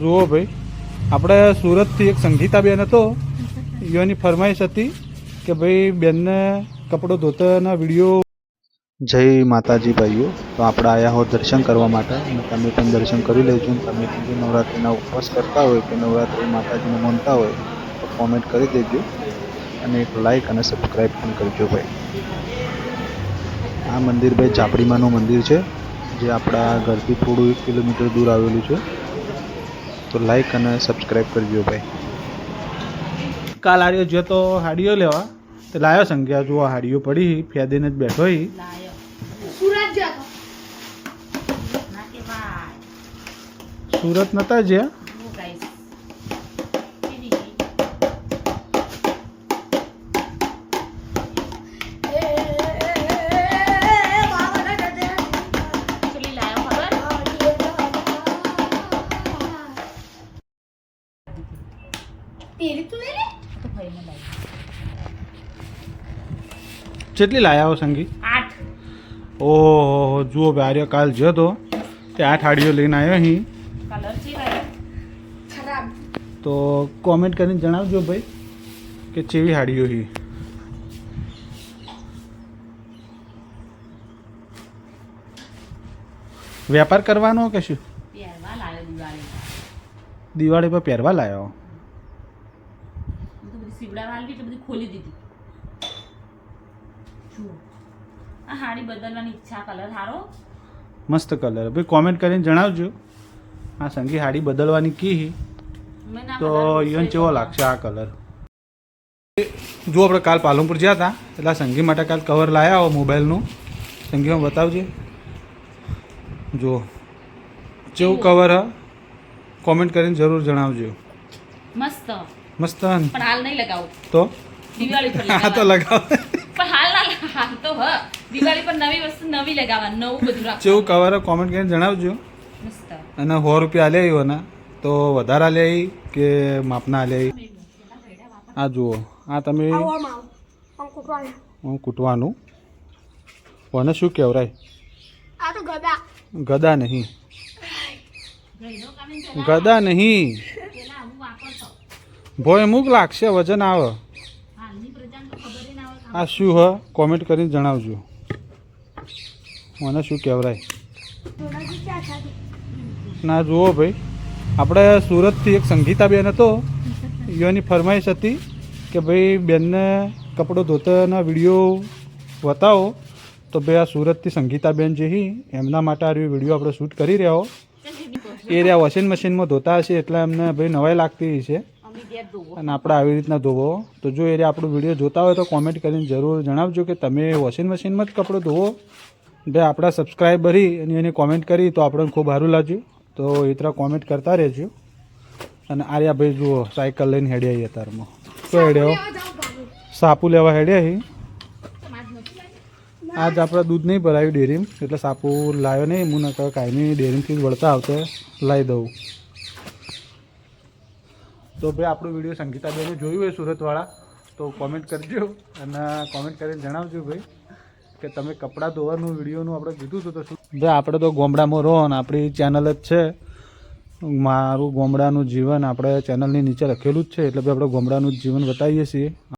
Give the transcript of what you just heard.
જુઓ ભાઈ, આપણે સુરતથી એક સંગીતાબેન હતો. યોની ફરમાઈશ હતી કે ભાઈ બેનને કપડો ધોતાના વીડિયો જય માતાજી ભાઈઓ. તો આપણે આવ્યા હો દર્શન કરવા માટે અને તમે પણ દર્શન કરી લેજો. તમે જે નવરાત્રિના ઉપવાસ કરતા હોય કે નવરાત્રિ માતાજીને માનતા હોય તો કોમેન્ટ કરી દેજો અને એક લાઈક અને સબસ્ક્રાઈબ પણ કરજો ભાઈ. આ મંદિર ભાઈ ચાપડીમાંનું મંદિર છે, જે આપણા ઘરથી થોડું એક કિલોમીટર દૂર આવેલું છે. તો લાઈક અને સબસ્ક્રાઈબ કરજો ભાઈ. કાલ આર્યો જો તો હાડીઓ લેવા તો લાયો સંખ્યા જુઓ હાડીઓ પડી ફેદીને જ બેઠો હી. સુરત જતો ના કે ભાઈ સુરત નતા જ્યાં? તેરી તું લે તો ભાઈને લાવી. કેટલી લાયા હો સંગી? આઠ. ઓહો જુઓ બે આર્યો કાલ જ્યો તો. તે આઠ હાડીઓ લઈને આવ્યો અહીં. કલર છે ભાઈ. ખરાબ. તો કોમેન્ટ કરીને જણાવજો ભાઈ કે ચેવી હાડીઓ હી. વેપાર કરવાનો કે શું? દિવાળી દિવાળી પર પહેરવા લાયો હું. તો બધી સીવડા આવી એટલે બધી ખોલી દીધી. જુઓ. આ હાડી બદલવાની ઈચ્છા કલર સારો મસ્ત કલર. ભાઈ કોમેન્ટ કરીને જણાવજો. આ સંગી હાડી બદલવાની કી તો ઈવન કેવો લાગશે આ કલર? જો આપણે કાલ પાલનપુર ગયા હતા એટલે આ સંગી માટે કાલ કવર લાયા હો મોબાઈલનું. સંગીમાં બતાવજે. જો જેવું કવર હ? કોમેન્ટ કરીને જરૂર જણાવજો. મસ્ત. મસ્ત પણ હાલ નહીં લગાવું. તો? દિવાળી પર હા તો. લગાવ. પણ હાલ ના હાલ તો હ. દિવાળી પર નવી વસ્તુ નવી લગાવવા નવું બધું રાખવું જેવું કવર કોમેન્ટ કરીને જણાવજો. મસ્ત. અને સો રૂપિયા આલ્યા એવાના તો વધારે આલ્યા ઈ કે માપના આલ્યા ઈ? આ જુઓ આ તમે હું કૂટવાનું. કોને શું કહેવરાય? ગદા. ગદા નહીં. ગદા નહીં. ભોય અમુક લાગશે વજન આવે. આ શું હ? કોમેન્ટ કરીને જણાવજો. મને શું કહેવરાય? ના જુઓ ભાઈ. આપણે સુરતથી એક સંગીતાબેન હતો. યોની ફરમાઈશ હતી કે ભાઈ બેનને કપડો ધોતાના વીડિયો બતાવો. તો ભાઈ આ સુરતથી સંગીતાબેન જે હી એમના માટે આ વીડિયો આપણે શૂટ કરી રહ્યા. એ રહ્યા વોશિંગ મશીનમાં ધોતા હશે એટલે એમને ભાઈ નવાઈ લાગતી છે અને આપણે આવી રીતના ધોવો. તો જો એ આપણો વીડિયો જોતા હોય તો કોમેન્ટ કરીને જરૂર જણાવજો કે તમે વોશિંગ મશીનમાં જ કપડું ધોવો. એટલે આપણા સબસ્ક્રાઈબરી અને એને કોમેન્ટ કરી તો આપણને ખૂબ સારું લાગ્યું. તો એ તરફ કોમેન્ટ કરતા રહેજો. અને આર્યા ભાઈ જુઓ સાયકલ લઈને હેડ્યા અત્યારમાં. શું હેડ્યો સાપુ લેવા હેડ્યા? આજ આપણે દૂધ નહીં ભરાયું ડેરીમ, એટલે સાપુ લાવ્યો નહીં, હું નકર કાયમી ડેરીમથી વળતા આવતે લાવી દઉં. તો ભાઈ, આપણું વીડિયો સંગીતાબેને જોયું હોય સુરતવાળા, તો કોમેન્ટ કરજો અને કોમેન્ટ કરીને જણાવજો ભાઈ, કે તમે કપડાં ધોવાનું વિડીયોનું આપણે કીધું હતું તો શું? ભાઈ, આપણે તો ગોમડામાં રહો ને આપણી ચેનલ જ છે. મારું ગોમડાનું જીવન આપણે ચેનલની નીચે લખેલું જ છે, એટલે ભાઈ, આપણે ગોમડાનું જીવન બતાવીએ છીએ.